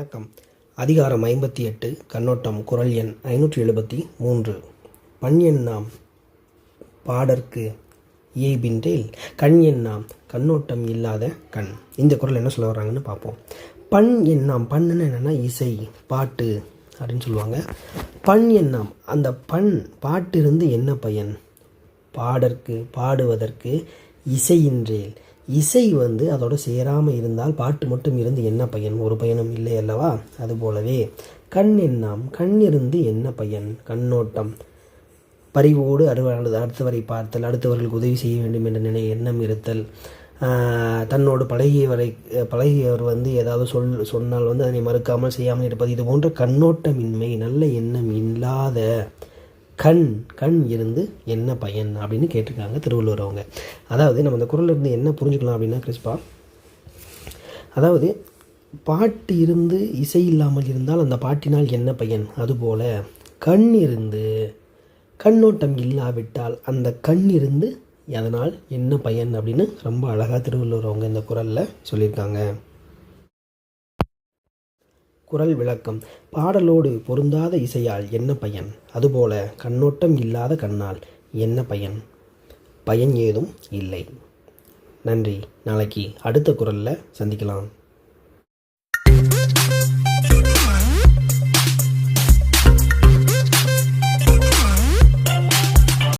வணக்கம். அதிகாரம் ஐம்பத்தி எட்டு கண்ணோட்டம் குரல் எண் ஐநூற்றி எழுபத்தி மூன்று. பண் எண்ணாம் பாடற்கு ஏபின்றேல் கண் எண்ணாம் கண்ணோட்டம் இல்லாத கண். இந்த குரல் என்ன சொல்ல வர்றாங்கன்னு பார்ப்போம். பண் எண்ணாம் பண்ணுன்னு என்னென்னா இசை பாட்டு அப்படின்னு சொல்லுவாங்க. பண் எண்ணாம் அந்த பண் பாட்டிருந்து என்ன பயன்? பாடற்கு பாடுவதற்கு இசையின்றேல் இசை வந்து அதோட சேராமல் இருந்தால் பாட்டு மட்டும் இருந்து என்ன பையன்? ஒரு பயனும் இல்லை அல்லவா? அதுபோலவே கண் எண்ணாம் கண் இருந்து என்ன பையன்? கண்ணோட்டம். பறிவோடு அறுவ அடுத்தவரை பார்த்தல் அடுத்தவர்களுக்கு உதவி செய்ய வேண்டும் என்ற நினை எண்ணம் இருத்தல். ஆஹ், தன்னோடு பழகியவரை பழகியவர் வந்து ஏதாவது சொல் சொன்னால் வந்து அதனை மறுக்காமல் செய்யாமல் இருப்பது. இது போன்ற கண்ணோட்டமின்மை நல்ல எண்ணம் இல்லாத கண் கண் இருந்து என்ன பயன் அப்படின்னு கேட்டிருக்காங்க திருவள்ளுவர் அவங்க. அதாவது நம்ம அந்த குரல்ல இருந்து என்ன புரிஞ்சுக்கலாம் அப்படின்னா கிறிஸ்பா அதாவது பாட்டு இருந்து இசை இல்லாமல் இருந்தால் அந்த பாட்டினால் என்ன பயன்? அதுபோல் கண் இருந்து கண்ணோட்டம் இல்லாவிட்டால் அந்த கண் இருந்து அதனால் என்ன பயன் அப்படின்னு ரொம்ப அழகாக திருவள்ளுவர் அவங்க இந்த குரலில் சொல்லியிருக்காங்க. குரல் விளக்கம். பாடலோடு பொருந்தாத இசையால் என்ன பயன்? அதுபோல கண்ணோட்டம் இல்லாத கண்ணால் என்ன பயன்? பயன் ஏதும் இல்லை. நன்றி. நாளைக்கு அடுத்த குரலில் சந்திக்கலாம்.